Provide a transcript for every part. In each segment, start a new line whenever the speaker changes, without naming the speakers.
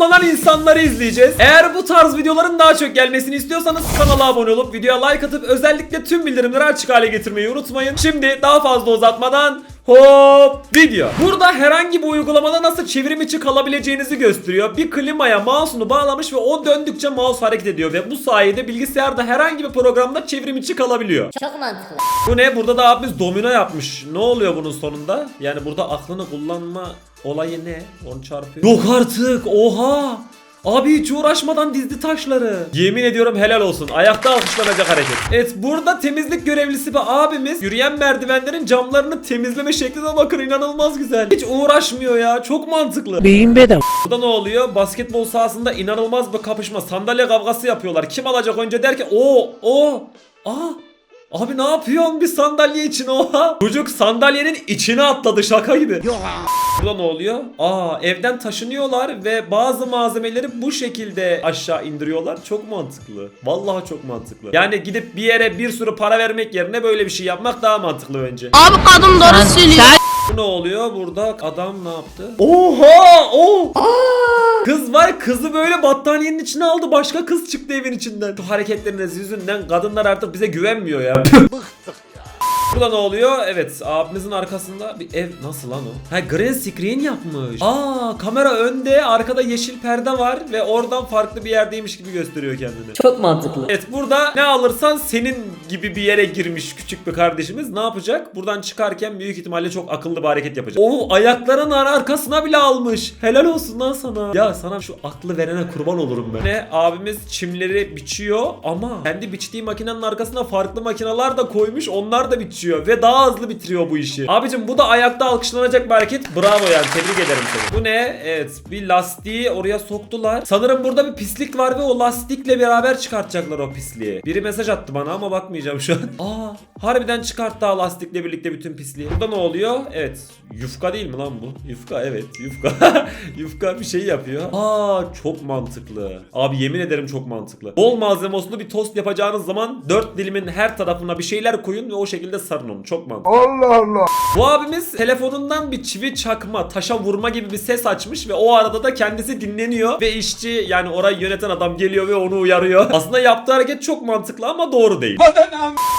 kullanan insanları izleyeceğiz. Eğer bu tarz videoların daha çok gelmesini istiyorsanız kanala abone olup videoya like atıp özellikle tüm bildirimleri açık hale getirmeyi unutmayın. Şimdi daha fazla uzatmadan Hop video. Burada herhangi bir uygulamada nasıl çevrim içi kalabileceğinizi gösteriyor. Bir klimaya mouse'unu bağlamış ve o döndükçe mouse hareket ediyor ve bu sayede bilgisayarda herhangi bir programda çevrim içi kalabiliyor.
Çok mantıklı.
Bu ne? Burada da abimiz domino yapmış. Ne oluyor bunun sonunda? Yani burada aklını kullanma olayı ne? Onu çarpıyor. Yok artık. Oha. Abi hiç uğraşmadan dizdi taşları. Yemin ediyorum helal olsun. Ayakta alkışlanacak hareket. Evet burada temizlik görevlisi bir abimiz yürüyen merdivenlerin camlarını temizleme şekline bakın inanılmaz güzel. Hiç uğraşmıyor ya. Çok mantıklı.
Beyin bedava.
Burada ne oluyor? Basketbol sahasında inanılmaz bir kapışma. Sandalye kavgası yapıyorlar. Kim alacak önce derken o o aa Abi ne yapıyorsun bir sandalye için oha? Çocuk sandalyenin içine atladı şaka gibi. Burada ne oluyor? Aa evden taşınıyorlar ve bazı malzemeleri bu şekilde aşağı indiriyorlar. Çok mantıklı. Vallahi çok mantıklı. Yani gidip bir yere bir sürü para vermek yerine böyle bir şey yapmak daha mantıklı bence.
Abi kadın doğru söylüyor.
Bu ne oluyor? Burada adam ne yaptı? Oha! Oh! Kız var kızı böyle battaniyenin içine aldı. Başka kız çıktı evin içinden. Şu hareketleriniz yüzünden kadınlar artık bize güvenmiyor ya. Burada ne oluyor? Evet abimizin arkasında bir ev nasıl lan o? Ha green screen yapmış. Aa kamera önde arkada yeşil perde var ve oradan farklı bir yerdeymiş gibi gösteriyor kendini.
Çok mantıklı.
Evet burada ne alırsan senin gibi bir yere girmiş küçük bir kardeşimiz ne yapacak? Buradan çıkarken büyük ihtimalle çok akıllı bir hareket yapacak. Oo ayakların ar- arkasına bile almış. Helal olsun lan sana. Ya sana şu aklı verene kurban olurum ben. Ne abimiz çimleri biçiyor ama kendi biçtiği makinenin arkasına farklı makineler de koymuş. Onlar da biçiyor ve daha hızlı bitiriyor bu işi. Abicim bu da ayakta alkışlanacak bir hareket. Bravo yani tebrik ederim seni. Bu ne? Evet bir lastiği oraya soktular. Sanırım burada bir pislik var ve o lastikle beraber çıkartacaklar o pisliği. Biri mesaj attı bana ama bakmayacağım şu an. Aa harbiden çıkarttı ha lastikle birlikte bütün pisliği. Burada ne oluyor? Evet yufka değil mi lan bu? Yufka evet yufka. yufka bir şey yapıyor. Aa çok mantıklı. Abi yemin ederim çok mantıklı. Bol malzemoslu bir tost yapacağınız zaman dört dilimin her tarafına bir şeyler koyun ve o şekilde sarın onu. Çok mantıklı.
Allah Allah.
Bu abimiz telefonundan bir çivi çakma, taşa vurma gibi bir ses açmış ve o arada da kendisi dinleniyor ve işçi yani orayı yöneten adam geliyor ve onu uyarıyor. Aslında yaptığı hareket çok mantıklı ama doğru değil.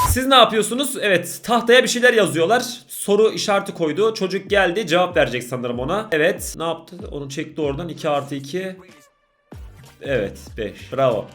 Siz ne yapıyorsunuz? Evet tahtaya bir şeyler yazıyorlar. Soru işareti koydu. Çocuk geldi cevap verecek sanırım ona. Evet ne yaptı? Onu çekti oradan 2 artı 2. Evet 5. Bravo.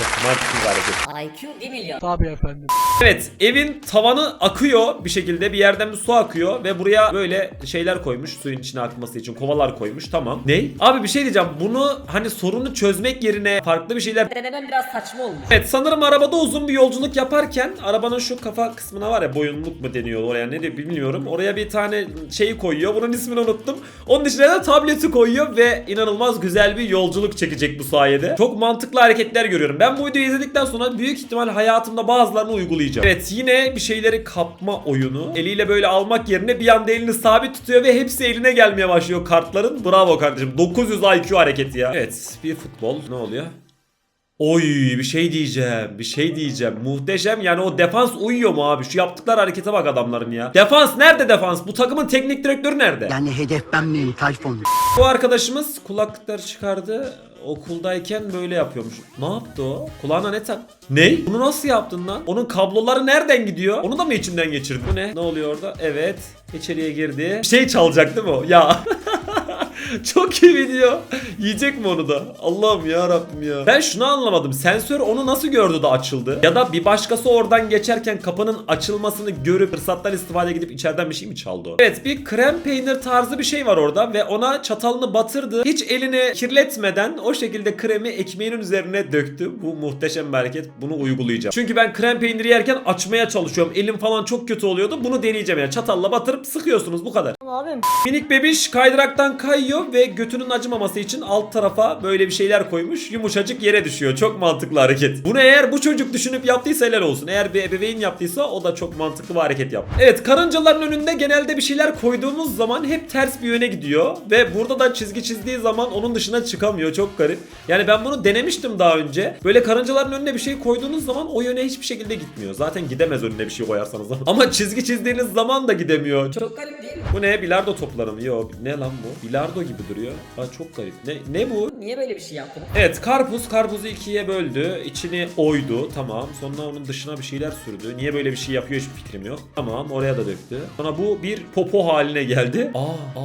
Mantıklı bir hareket.
IQ 1 milyon.
Tabii efendim.
Evet evin tavanı akıyor bir şekilde bir yerden bir su akıyor ve buraya böyle şeyler koymuş suyun içine akması için kovalar koymuş tamam. Ne? Abi bir şey diyeceğim bunu hani sorunu çözmek yerine farklı bir şeyler
Denemem biraz saçma olmuş.
Evet sanırım arabada uzun bir yolculuk yaparken arabanın şu kafa kısmına var ya boyunluk mu deniyor oraya ne diyor bilmiyorum. Oraya bir tane şeyi koyuyor. Bunun ismini unuttum. Onun içine de tableti koyuyor ve inanılmaz güzel bir yolculuk çekecek bu sayede. Çok mantıklı hareketler görüyorum. Ben bu videoyu izledikten sonra büyük ihtimal hayatımda bazılarını uygulayacağım. Evet yine bir şeyleri kapma oyunu. Eliyle böyle almak yerine bir anda elini sabit tutuyor ve hepsi eline gelmeye başlıyor kartların. Bravo kardeşim. 900 IQ hareketi ya. Evet bir futbol ne oluyor? Oy bir şey diyeceğim. Bir şey diyeceğim. Muhteşem yani o defans uyuyor mu abi? Şu yaptıkları harekete bak adamların ya. Defans nerede defans? Bu takımın teknik direktörü nerede?
Yani hedef ben miyim Tayfun?
Bu arkadaşımız kulaklıkları çıkardı. Okuldayken böyle yapıyormuş. Ne yaptı o? Kulağına ne tak? Ne? Bunu nasıl yaptın lan? Onun kabloları nereden gidiyor? Onu da mı içinden geçirdin? Bu ne? Ne oluyor orada? Evet. İçeriye girdi. Bir şey çalacak değil mi o? Ya. Çok iyi video. Yiyecek mi onu da? Allah'ım ya Rabbim ya. Ben şunu anlamadım. Sensör onu nasıl gördü de açıldı? Ya da bir başkası oradan geçerken kapının açılmasını görüp fırsattan istifade gidip içeriden bir şey mi çaldı o? Evet bir krem peynir tarzı bir şey var orada ve ona çatalını batırdı. Hiç elini kirletmeden o şekilde kremi ekmeğinin üzerine döktü. Bu muhteşem bir hareket. Bunu uygulayacağım. Çünkü ben krem peyniri yerken açmaya çalışıyorum. Elim falan çok kötü oluyordu. Bunu deneyeceğim yani. Çatalla batırıp sıkıyorsunuz bu kadar.
Abim.
Minik bebiş kaydıraktan kayıyor ve götünün acımaması için alt tarafa böyle bir şeyler koymuş. Yumuşacık yere düşüyor. Çok mantıklı hareket. Bunu eğer bu çocuk düşünüp yaptıysa helal olsun. Eğer bir ebeveyn yaptıysa o da çok mantıklı bir hareket yaptı. Evet karıncaların önünde genelde bir şeyler koyduğumuz zaman hep ters bir yöne gidiyor. Ve burada da çizgi çizdiği zaman onun dışına çıkamıyor. Çok garip. Yani ben bunu denemiştim daha önce. Böyle karıncaların önüne bir şey koyduğunuz zaman o yöne hiçbir şekilde gitmiyor. Zaten gidemez önüne bir şey koyarsanız. Ama çizgi çizdiğiniz zaman da gidemiyor. Çok
Çok garip değil mi?
bu ne? Bilardo topları mı? Yok. Ne lan bu? Bilardo gibi duruyor. Aa, çok garip. Ne, ne bu?
Niye böyle bir şey yaptın?
Evet karpuz karpuzu ikiye böldü. İçini oydu tamam. Sonra onun dışına bir şeyler sürdü. Niye böyle bir şey yapıyor hiçbir fikrim yok. Tamam oraya da döktü. Sonra bu bir popo haline geldi. Aa,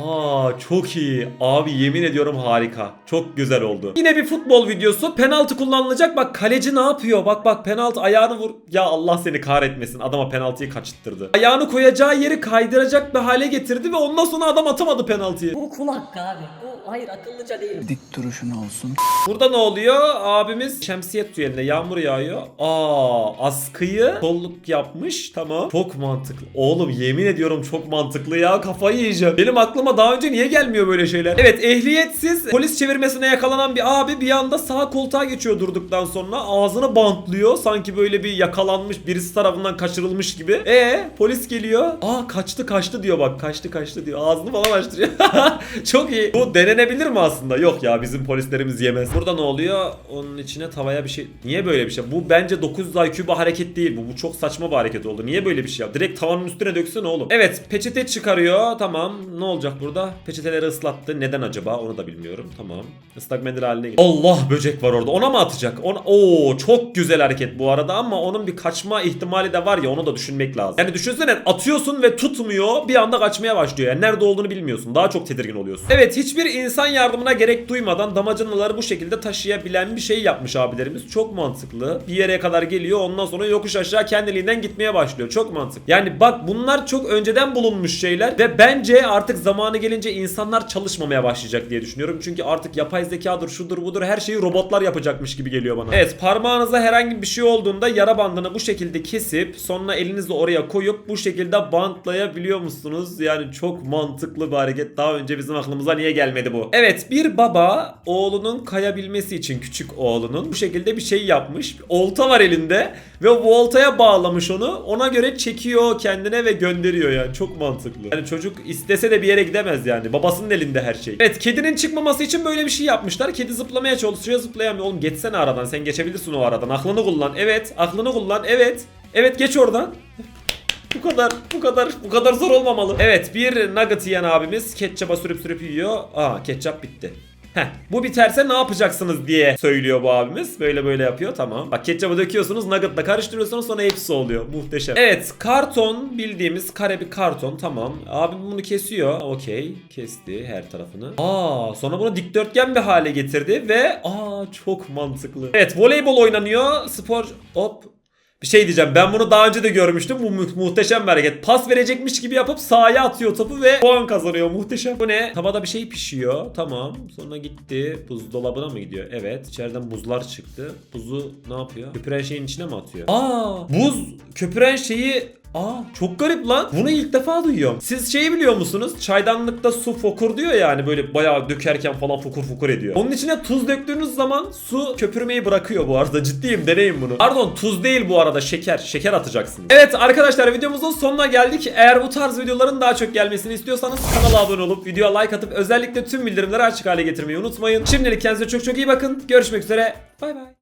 aa çok iyi. Abi yemin ediyorum harika. Çok güzel oldu. Yine bir futbol videosu. Penaltı kullanılacak. Bak kaleci ne yapıyor? Bak bak penaltı ayağını vur. Ya Allah seni kahretmesin. Adama penaltıyı kaçırttırdı. Ayağını koyacağı yeri kaydıracak bir hale getirdi ve ondan sonra adam atamadı penaltıyı.
Bu kul hakkı abi. Bu hayır akıllıca değil.
Dik duruşun olsun.
Burada ne oluyor? Abimiz şemsiye tutuyor elinde. Yağmur yağıyor. Aa, askıyı kolluk yapmış. Tamam. Çok mantıklı. Oğlum yemin ediyorum çok mantıklı ya. Kafayı yiyeceğim. Benim aklıma daha önce niye gelmiyor böyle şeyler? Evet ehliyetsiz polis çevirmesine yakalanan bir abi bir anda sağ koltuğa geçiyor durduktan sonra. Ağzını bantlıyor. Sanki böyle bir yakalanmış birisi tarafından kaçırılmış gibi. E polis geliyor. Aa kaçtı kaçtı diyor bak. Kaçtı kaçtı diyor. Ağzını falan açtırıyor. çok iyi. Bu denenebilir mi aslında? Yok ya bizim polislerimiz yemez. Burada ne oluyor? Onun içine tavaya bir şey. Niye böyle bir şey? Bu bence 900 IQ bir hareket değil bu. Bu çok saçma bir hareket oldu. Niye böyle bir şey yap? Direkt tavanın üstüne döksene oğlum. Evet peçete çıkarıyor. Tamam. Ne olacak burada? Peçeteleri ıslattı. Neden acaba? Onu da bilmiyorum. Tamam. Islak mendil haline getir. Allah böcek var orada. Ona mı atacak? Ona... Oo çok güzel hareket bu arada ama onun bir kaçma ihtimali de var ya onu da düşünmek lazım. Yani düşünsene atıyorsun ve tutmuyor. Bir anda kaçmaya başlıyor. Yani nerede olduğunu bilmiyorsun. Daha çok tedirgin oluyorsun. Evet hiçbir insan yardımına gerek duymadan damacanaları bu şekilde taşıyabilen bir şey yapmış abilerimiz. Çok mantıklı. Bir yere kadar geliyor ondan sonra yokuş aşağı kendiliğinden gitmeye başlıyor. Çok mantıklı. Yani bak bunlar çok önceden bulunmuş şeyler ve bence artık zamanı gelince insanlar çalışmamaya başlayacak diye düşünüyorum. Çünkü artık yapay zekadır şudur budur her şeyi robotlar yapacakmış gibi geliyor bana. Evet parmağınıza herhangi bir şey olduğunda yara bandını bu şekilde kesip sonra elinizle oraya koyup bu şekilde bantlayabiliyor musunuz? Yani çok mantıklı bir hareket. Daha önce bizim aklımıza niye gelmedi bu? Evet bir baba oğlunun kayabilmesi için küçük oğlunun bu şekilde bir şey yapmış. Olta var elinde ve bu oltaya bağlamış onu. Ona göre çekiyor kendine ve gönderiyor yani. Çok mantıklı. Yani çocuk istese de bir yere gidemez yani. Babasının elinde her şey. Evet kedinin çıkmaması için böyle bir şey yapmışlar. Kedi zıplamaya çalışıyor zıplayamıyor. Oğlum geçsene aradan sen geçebilirsin o aradan. Aklını kullan. Evet aklını kullan. Evet. Evet geç oradan. Bu kadar, bu kadar, bu kadar zor olmamalı. Evet, bir nugget yiyen abimiz ketçaba sürüp sürüp yiyor. Aa, ketçap bitti. Heh, bu biterse ne yapacaksınız diye söylüyor bu abimiz. Böyle böyle yapıyor tamam. Bak ketçabı döküyorsunuz nuggetla karıştırıyorsunuz sonra hepsi oluyor. Muhteşem. Evet karton bildiğimiz kare bir karton tamam. Abim bunu kesiyor. Okey kesti her tarafını. Aa sonra bunu dikdörtgen bir hale getirdi ve aa çok mantıklı. Evet voleybol oynanıyor. Spor hop bir şey diyeceğim ben bunu daha önce de görmüştüm bu mu- muhteşem bir hareket. Pas verecekmiş gibi yapıp sahaya atıyor topu ve puan kazanıyor muhteşem. Bu ne? Tavada bir şey pişiyor tamam sonra gitti buzdolabına mı gidiyor? Evet içeriden buzlar çıktı. Buzu ne yapıyor? Köpüren şeyin içine mi atıyor? Aa buz köpüren şeyi Aa çok garip lan. Bunu ilk defa duyuyorum. Siz şeyi biliyor musunuz? Çaydanlıkta su fokur diyor yani böyle bayağı dökerken falan fokur fokur ediyor. Onun içine tuz döktüğünüz zaman su köpürmeyi bırakıyor bu arada. Ciddiyim deneyin bunu. Pardon tuz değil bu arada şeker. Şeker atacaksınız. Evet arkadaşlar videomuzun sonuna geldik. Eğer bu tarz videoların daha çok gelmesini istiyorsanız kanala abone olup videoya like atıp özellikle tüm bildirimleri açık hale getirmeyi unutmayın. Şimdilik kendinize çok çok iyi bakın. Görüşmek üzere. Bay bay.